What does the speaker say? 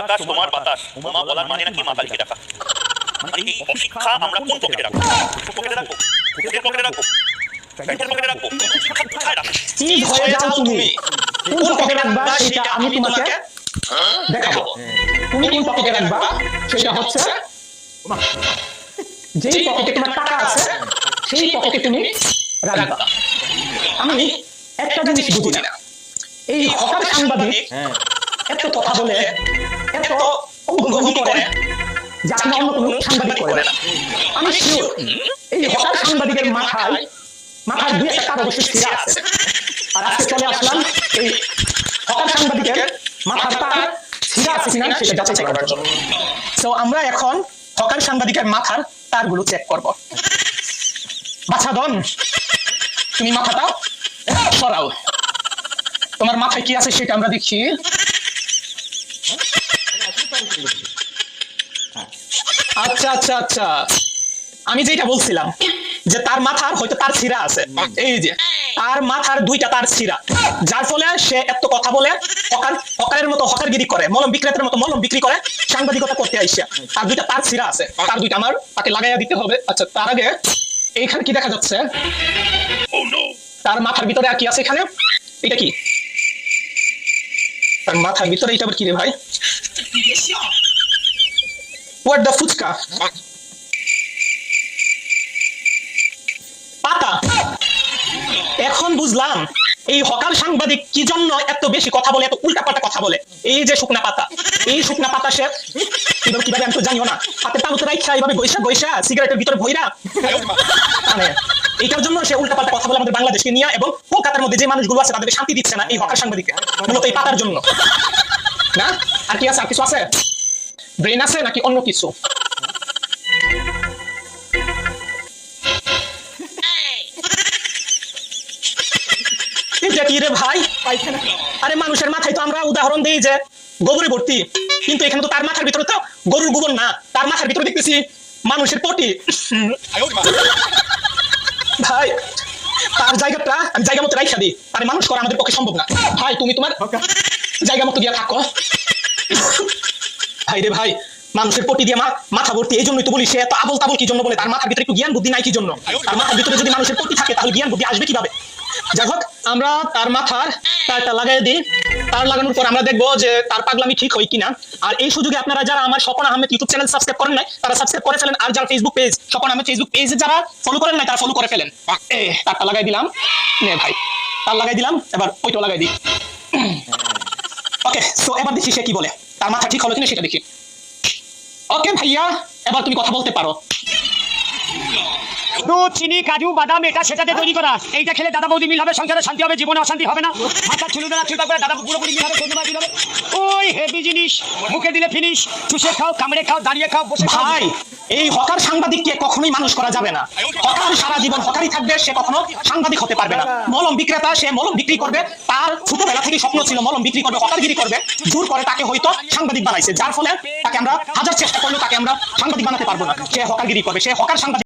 আকাশ তোমার বাতাস। উমা বলার মানে নাকি মাথা লিখে রাখা মানে এই অশিক্ষা আমরা কোন পকেটে রাখব? পকেটে রাখব? পকেটের পকেটে রাখব? প্যান্টের পকেটে রাখব? শিক্ষা কোথায় রাখব? কি হয়ে যাও তুমি? কোন পকেটে রাখবা? সেটা আমি তোমাকে দেখাবো। তুমি কোন পকেটে রাখবা? সেটা হচ্ছে যেই পকেটে তোমার টাকা আছে সেই পকেটে তুমি রাখবা। আমি একটা জিনিস বুঝি না। এই হকার সাংবাদিক এত কথা বলে এত অঙ্গভঙ্গি করে যা কিনা অন্য কোনো সাংবাদিক করে না। আমি শিওর এই হকার সাংবাদিকের মাথায় মাথায় দুই একটা আছে। আর আজকে চলে আসলাম এই হকার সাংবাদিকের মাথার তার ছিঁড়ে আছে কিনা সেটা যাচাই করার জন্য। তো আমরা এখন হকার সাংবাদিকের মাথার তারগুলো চেক করব। বাছা দন তুমি মাথাটা সরাও। তোমার মাথায় কি আছে সেটা আমরা দেখি। আচ্ছা আচ্ছা আচ্ছা। আমি যেটা বলছিলাম, যে তার মাথার হয়তো তার ছিঁড়া আছে। এই যে, তার মাথার দুইটা তার ছিঁড়া যার ফলে সে এত কথা বলে, হকার, হকারের মতো হকারগিরি করে, মলম বিক্রেতার মতো মলম বিক্রি করে, সাংবাদিকতা করতে আইসা। তার দুইটা তার ছিঁড়া আছে। তার দুইটা আমার তাকে লাগাইয়া দিতে হবে। আচ্ছা তার আগে এইখানে কি দেখা যাচ্ছে? তার মাথার ভিতরে আর কি আছে এখানে? এটা কি? তার মাথার ভিতরে এটা আবার কি রে ভাই? হোয়াট দ্য ফুচকা পাতা। এখন বুঝলাম, এই হকার সাংবাদিক কি জন্য এত বেশি কথা বলে, এত উল্টাপাল্টা কথা বলে? এই যে শুকনা পাতা, এই শুকনা পাতা সে কীভাবে কীভাবে আমি তো জানিও না। হাতে তালুতে রাইখা এইভাবে বৈশা বৈশা সিগারেটের ভিতরে ভইরা। মানে এইটার জন্য সে উল্টাপাল্টা কথা বলে আমাদের বাংলাদেশকে নিয়ে, এবং কলকাতার মধ্যে যে মানুষগুলো আছে, তাদেরকে শান্তি দিচ্ছে না এই হকার সাংবাদিকে মূলত এই পাতার জন্য। না? আর কি আছে? আর কিছু আছে? আছে নাকি অন্য কিছু? উদাহরণ দিই যে গোবরে ভর্তি। কিন্তু এখানে তো তার মাথার ভিতরে তো গরুর গোবর না। তার মাথার ভিতরে দেখতেছি মানুষের পটি। ভাই, তার জায়গাটা জায়গা মতো রাইখা মানুষ করা আমাদের পক্ষে সম্ভব না। ভাই, তুমি তোমার জায়গা মতো দিয়ে থাকো। ভাই রে ভাই, মানুষের পটি দিয়ে মা- মাথা ভর্তি, এই জন্যই তো বলি, সে এত আবল তাবল কি জন্য বলে? তার মাথার ভিতরে একটু জ্ঞান বুদ্ধি নাই কি জন্য? তার মাথার ভিতরে যদি মানুষের পটি থাকে, তাহলে জ্ঞান বুদ্ধি আসবে কীভাবে? যাই হোক, আমরা তার মাথার তারটা লাগাই দিই। তার লাগানোর পর আমরা দেখব যে তার পাগলামি ঠিক হয় কিনা। আর এই সুযোগে আপনারা যারা আমার Swapan Ahmed YouTube channel subscribe করেন নাই, তারা সাবস্ক্রাইব করে ফেলেন। আর যারা Facebook page Swapan Ahmed Facebook পেজে যারা ফলো করেন নাই, তারা ফলো করে ফেলেন। তারটা লাগাই দিলাম। নে ভাই, তার লাগাই দিলাম। এবার ওইটা লাগাই দিই। ওকে সো এবার দেখি সে কি বলে। তার মাথা ঠিক হলো কিনা সেটা দেখি। ওকে ভাইয়া, এবার তুমি কথা বলতে পারো। দুধ, চিনি, কাজু, বাদাম, এটা সেটাতে তৈরি করা। এইটা খেলে দাদা বৌদি মিল হবে, সংসারে শান্তি হবে, জীবনে অশান্তি হবে না। করে দাদা পুরোপুরি মিল হবে হবে। ওই হেভি জিনিস, মুখে দিলে ফিনিশ চুষে খাও, কামড়ে খাও, দাঁড়িয়ে খাও, বসে ভাই, এই হকার সাংবাদিককে কখনোই মানুষ করা যাবে না। হকার সারা জীবন হকারই থাকবে, সে কখনো সাংবাদিক হতে পারবে না। মলম বিক্রেতা, সে মলম বিক্রি করবে, তার ছোটবেলা থেকে স্বপ্ন ছিল মলম বিক্রি করবে, হকারগিরি করবে। জোর করে তাকে হয়তো সাংবাদিক বানাইছে, যার ফলে তাকে আমরা হাজার চেষ্টা করলেও তাকে আমরা সাংবাদিক বানাতে পারব না। সে হকারগিরি করবে, সে হকার সাংবাদিক